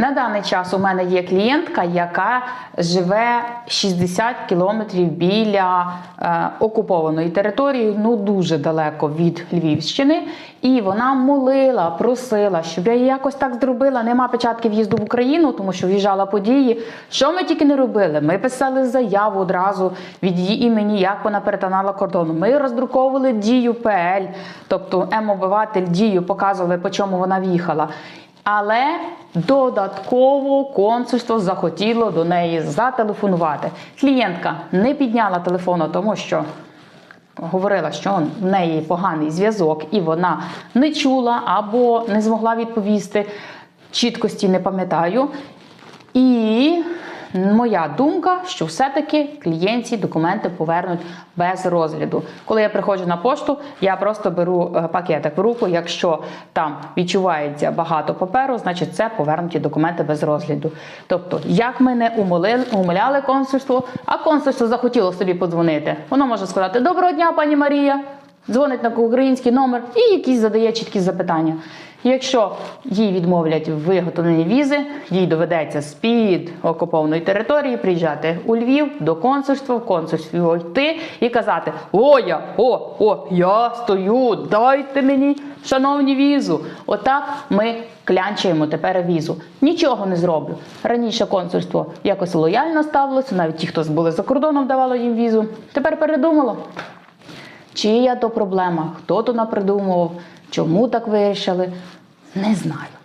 На даний час у мене є клієнтка, яка живе 60 кілометрів біля е, окупованої території, ну дуже далеко від Львівщини. І вона молила, просила, щоб я їй якось так зробила. Нема печатки в'їзду в Україну, тому що в'їжджала події. Що ми тільки не робили? Ми писали заяву одразу від її імені, як вона перетинала кордон. Ми роздруковували дію ПЛ, тобто М-обиватель дію, показували, по чому вона в'їхала. Але додатково консульство захотіло до неї зателефонувати. Клієнтка не підняла телефону, тому що говорила, що в неї поганий зв'язок, і вона не чула або не змогла відповісти. Чіткості не пам'ятаю. І моя думка, що все-таки клієнтці документи повернуть без розгляду. Коли я приходжу на пошту, я просто беру е, пакетик в руку. Якщо там відчувається багато паперу, значить це повернуті документи без розгляду. Тобто, як ми не умолили, умиляли консульство, а консульство захотіло собі подзвонити. Воно може сказати: Доброго дня, пані Марія. Дзвонить на український номер і якісь задає чіткі запитання. Якщо їй відмовлять в виготовленні візи, їй доведеться з-під окупованої території приїжджати у Львів до консульства, в консульство йти і казати: О, я, о, о, я стою, дайте мені, шановні візу. Отак ми клянчаємо тепер візу. Нічого не зроблю. Раніше консульство якось лояльно ставилося, навіть ті, хто були за кордоном, давало їм візу. Тепер передумало. Чия то проблема, хто то напридумував, чому так вирішили, не знаю.